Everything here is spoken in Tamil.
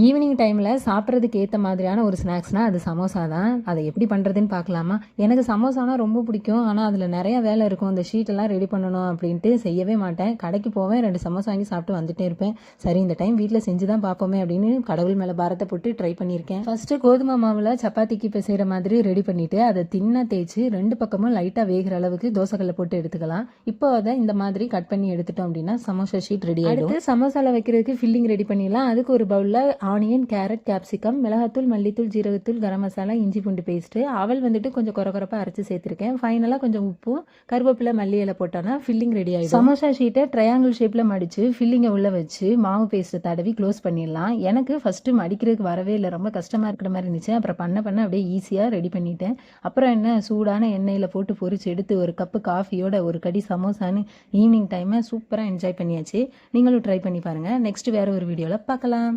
ஈவினிங் டைமில் சாப்பிட்றதுக்கு ஏற்ற மாதிரியான ஒரு ஸ்நாக்ஸ்னால் அது சமோசா தான். அதை எப்படி பண்ணுறதுன்னு பார்க்கலாமா? எனக்கு சமோசானா ரொம்ப பிடிக்கும். ஆனால் அதில் நிறைய வேலை இருக்கும். அந்த ஷீட்டெல்லாம் ரெடி பண்ணணும் அப்படின்ட்டு செய்யவே மாட்டேன். கடைக்கு போவேன். ரெண்டு சமோசா வாங்கி சாப்பிட்டு வந்துட்டே இருப்பேன். சரி இந்த டைம் வீட்டில் செஞ்சு தான் பார்ப்போமே அப்படின்னு கடவுள் மேலே பாரத்தை போட்டு ட்ரை பண்ணியிருக்கேன். ஃபஸ்ட்டு கோதுமை மாவில் சப்பாத்திக்கு இப்போ செய்கிற மாதிரி ரெடி பண்ணிவிட்டு அதை தின்னாக தேய்ச்சி ரெண்டு பக்கமும் லைட்டாக வேகிற அளவுக்கு தோசைக்கல்ல போட்டு எடுத்துக்கலாம். இப்போ அதை இந்த மாதிரி கட் பண்ணி எடுத்துட்டோம் அப்படின்னா சமோசா ஷீட் ரெடி ஆகிடும் சமோசாவில் வைக்கிறதுக்கு ஃபில்லிங் ரெடி பண்ணிடலாம். அதுக்கு ஒரு பவுலில் ஆனியன் கேரட் கேப்சிகம் மிளகாத்தூள் மல்லித்தூள் ஜீரகத்தூள் கரம் மசாலா இஞ்சி பூண்டு பேஸ்ட்டு அவள் வந்துட்டு கொஞ்சம் குறக்குறப்பாக அரைச்சி சேர்த்துருக்கேன். ஃபைனலாக கொஞ்சம் உப்பு கருவேப்பிலை மல்லி இலை போட்டோன்னா ஃபில்லிங் ரெடி ஆகிடும் சமோசா ஷீட்டை ட்ரையாங்கிள் ஷேப்பில் மடித்து ஃபில்லிங்கை உள்ளே வச்சு மாவு பேஸ்ட்டை தடவி க்ளோஸ் பண்ணிடலாம். எனக்கு ஃபஸ்ட்டு மடிக்கிறதுக்கு வரவே இல்லை. ரொம்ப கஷ்டமாக இருக்கிற மாதிரி இருந்துச்சு. அப்புறம் பண்ண பண்ண அப்படியே ஈஸியாக ரெடி பண்ணிட்டேன். அப்புறம் என்ன சூடான எண்ணெயில் போட்டு பொரிச்சு எடுத்து ஒரு கப்பு காஃபியோட ஒரு கடி சமோசான்னு ஈவினிங் டைமை சூப்பராக என்ஜாய் பண்ணியாச்சு. நீங்களும் ட்ரை பண்ணி பாருங்கள் நெக்ஸ்ட் வேறு ஒரு வீடியோவில் பார்க்கலாம்.